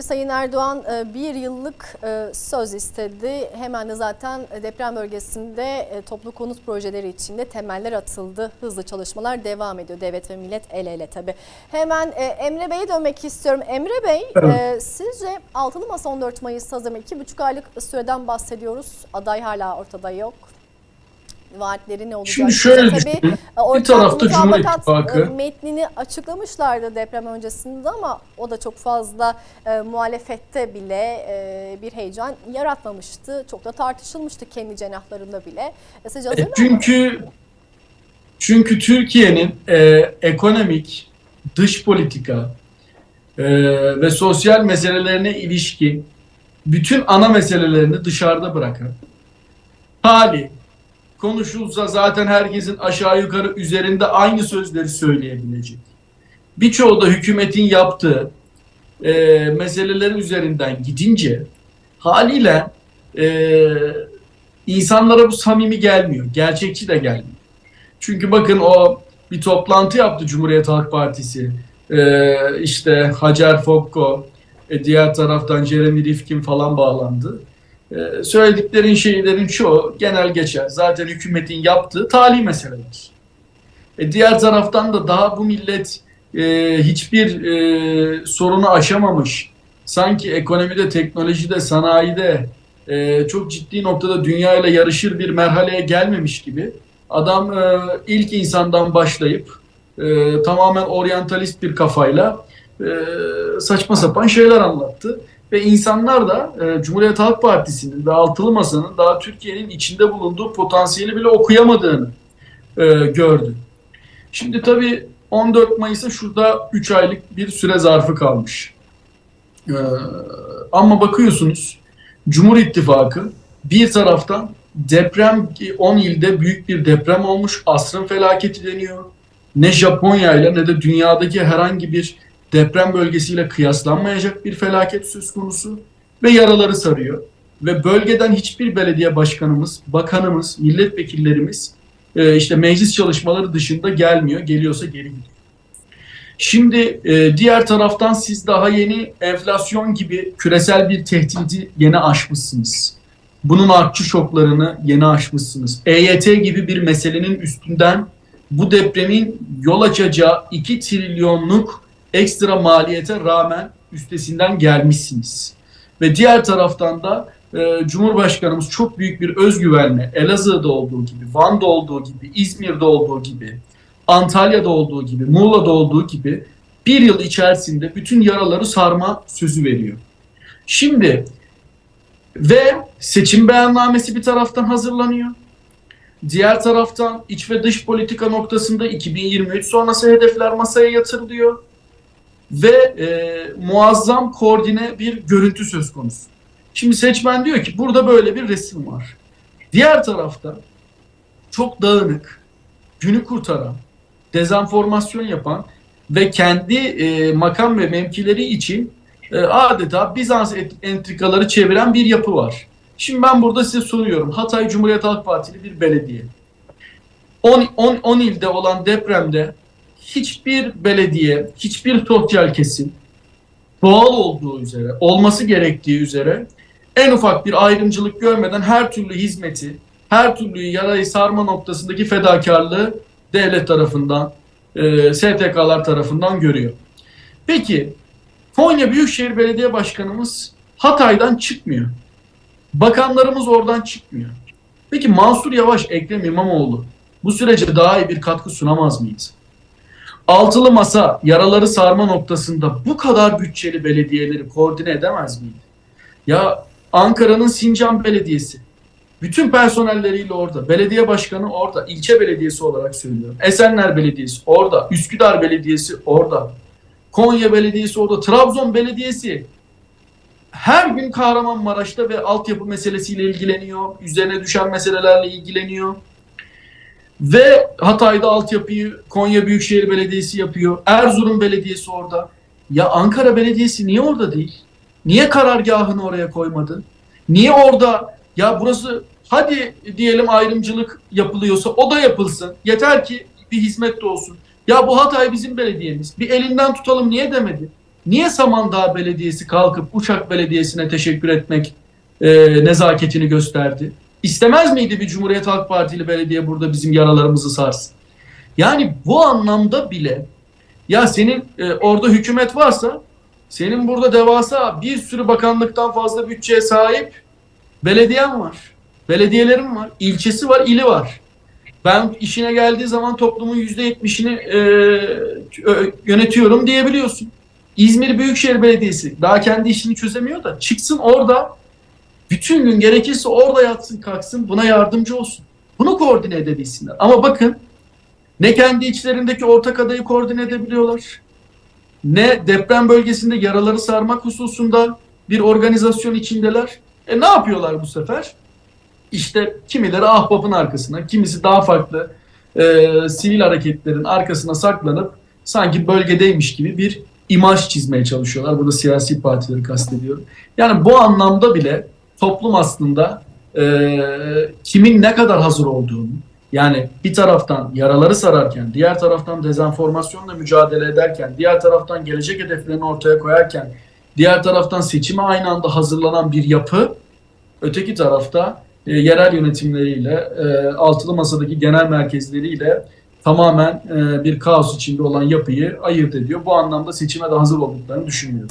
Sayın Erdoğan e, bir yıllık e, söz istedi. Hemen de zaten deprem bölgesinde e, toplu konut projeleri içinde temeller atıldı. Hızlı çalışmalar devam ediyor. Devlet ve millet el ele tabii. Hemen Emre Bey'e dönmek istiyorum. Emre Bey e, sizce Altılı Masa 14 Mayıs hazır İki buçuk aylık süreden bahsediyoruz. Aday hala ortada yok. Vaatleri ne olacak? Şimdi şöyle Tabii, düşünün. e, Bir tarafta Cumhur İttifakı. e, metnini açıklamışlardı deprem öncesinde ama o da çok fazla e, muhalefette bile e, bir heyecan yaratmamıştı. Çok da tartışılmıştı kendi cenahlarında bile. E, hazır E, mı? çünkü çünkü Türkiye'nin e, ekonomik, dış politika e, ve sosyal meselelerine ilişkin bütün ana meselelerini dışarıda bırakan hali konuşulsa zaten herkesin aşağı yukarı üzerinde aynı sözleri söyleyebilecek. Birçoğu da hükümetin yaptığı e, meselelerin üzerinden gidince haliyle e, insanlara bu samimi gelmiyor. Gerçekçi de gelmiyor. Çünkü bakın o bir toplantı yaptı Cumhuriyet Halk Partisi. Ee, işte Hacer Fokko, e, diğer taraftan Jeremy Rifkin falan bağlandı. Ee, söylediklerin şeylerin çoğu genel geçer. Zaten hükümetin yaptığı tali meseleler. E, diğer taraftan da daha bu millet e, hiçbir e, sorunu aşamamış. Sanki ekonomide, teknolojide, sanayide e, çok ciddi noktada dünya ile yarışır bir merhaleye gelmemiş gibi adam e, ilk insandan başlayıp e, tamamen oryantalist bir kafayla e, saçma sapan şeyler anlattı. Ve insanlar da e, Cumhuriyet Halk Partisi'nin ve Altılı Masa'nın daha Türkiye'nin içinde bulunduğu potansiyeli bile okuyamadığını e, gördü. Şimdi tabii 14 Mayıs'a şurada 3 aylık bir süre zarfı kalmış. E, ama bakıyorsunuz Cumhur İttifakı bir taraftan deprem 10 ilde büyük bir deprem olmuş. Asrın felaketi deniyor. Ne Japonya ile ne de dünyadaki herhangi bir deprem bölgesiyle kıyaslanmayacak bir felaket söz konusu ve yaraları sarıyor. Ve bölgeden hiçbir belediye başkanımız, bakanımız, milletvekillerimiz e, işte meclis çalışmaları dışında gelmiyor. Geliyorsa geri gidiyor. Şimdi e, diğer taraftan siz daha yeni enflasyon gibi küresel bir tehdidi yeni aşmışsınız. Bunun artçı şoklarını yeni aşmışsınız. EYT gibi bir meselenin üstünden bu depremin yol açacağı 2 trilyonluk ekstra maliyete rağmen üstesinden gelmişsiniz. Ve diğer taraftan da e, Cumhurbaşkanımız çok büyük bir özgüvenle Elazığ'da olduğu gibi, Van'da olduğu gibi, İzmir'de olduğu gibi, Antalya'da olduğu gibi, Muğla'da olduğu gibi bir yıl içerisinde bütün yaraları sarma sözü veriyor. Şimdi ve seçim beyannamesi bir taraftan hazırlanıyor. Diğer taraftan iç ve dış politika noktasında 2023 sonrası hedefler masaya yatırılıyor. Ve e, muazzam koordine bir görüntü söz konusu. Şimdi seçmen diyor ki burada böyle bir resim var. Diğer tarafta çok dağınık, günü kurtaran, dezenformasyon yapan ve kendi e, makam ve mevkileri için e, adeta Bizans entrikaları çeviren bir yapı var. Şimdi ben burada size soruyorum. Hatay Cumhuriyet Halk Partili bir belediye. 10, 10, 10 ilde olan depremde hiçbir belediye, hiçbir sosyal kesim doğal olduğu üzere, olması gerektiği üzere en ufak bir ayrımcılık görmeden her türlü hizmeti, her türlü yarayı sarma noktasındaki fedakarlığı devlet tarafından, e, STK'lar tarafından görüyor. Peki Konya Büyükşehir Belediye Başkanımız Hatay'dan çıkmıyor. Bakanlarımız oradan çıkmıyor. Peki Mansur Yavaş, Ekrem İmamoğlu bu sürece daha iyi bir katkı sunamaz mıyız? Altılı masa yaraları sarma noktasında bu kadar bütçeli belediyeleri koordine edemez miydi? Ya Ankara'nın Sincan Belediyesi bütün personelleriyle orada. Belediye başkanı orada. ilçe belediyesi olarak söylüyorum. Esenler Belediyesi orada. Üsküdar Belediyesi orada. Konya Belediyesi orada. Trabzon Belediyesi her gün Kahramanmaraş'ta ve altyapı meselesiyle ilgileniyor. Üzerine düşen meselelerle ilgileniyor. Ve Hatay'da altyapıyı Konya Büyükşehir Belediyesi yapıyor. Erzurum Belediyesi orada. Ya Ankara Belediyesi niye orada değil? Niye karargahını oraya koymadı? Niye orada ya burası hadi diyelim ayrımcılık yapılıyorsa o da yapılsın. Yeter ki bir hizmet de olsun. Ya bu Hatay bizim belediyemiz. Bir elinden tutalım niye demedi? niye Samandağ Belediyesi kalkıp Uçak Belediyesi'ne teşekkür etmek e, nezaketini gösterdi? İstemez miydi bir Cumhuriyet Halk Partili belediye burada bizim yaralarımızı sarsın? Yani bu anlamda bile ya senin e, orada hükümet varsa senin burada devasa bir sürü bakanlıktan fazla bütçeye sahip belediyen var. Belediyelerin var. ilçesi var, ili var. Ben işine geldiği zaman toplumun %70'ini e, ö- yönetiyorum diyebiliyorsun. İzmir Büyükşehir Belediyesi daha kendi işini çözemiyor da çıksın orada bütün gün gerekirse orada yatsın kalksın buna yardımcı olsun. Bunu koordine edebilsinler. Ama bakın ne kendi içlerindeki ortak adayı koordine edebiliyorlar. Ne deprem bölgesinde yaraları sarmak hususunda bir organizasyon içindeler. E ne yapıyorlar bu sefer? İşte kimileri ahbapın arkasına, kimisi daha farklı e, sivil hareketlerin arkasına saklanıp sanki bölgedeymiş gibi bir imaj çizmeye çalışıyorlar. Burada siyasi partileri kastediyorum. Yani bu anlamda bile toplum aslında e, kimin ne kadar hazır olduğunu, yani bir taraftan yaraları sararken, diğer taraftan dezenformasyonla mücadele ederken, diğer taraftan gelecek hedeflerini ortaya koyarken, diğer taraftan seçime aynı anda hazırlanan bir yapı, öteki tarafta e, yerel yönetimleriyle, e, altılı masadaki genel merkezleriyle tamamen e, bir kaos içinde olan yapıyı ayırt ediyor. Bu anlamda seçime de hazır olduklarını düşünmüyorum.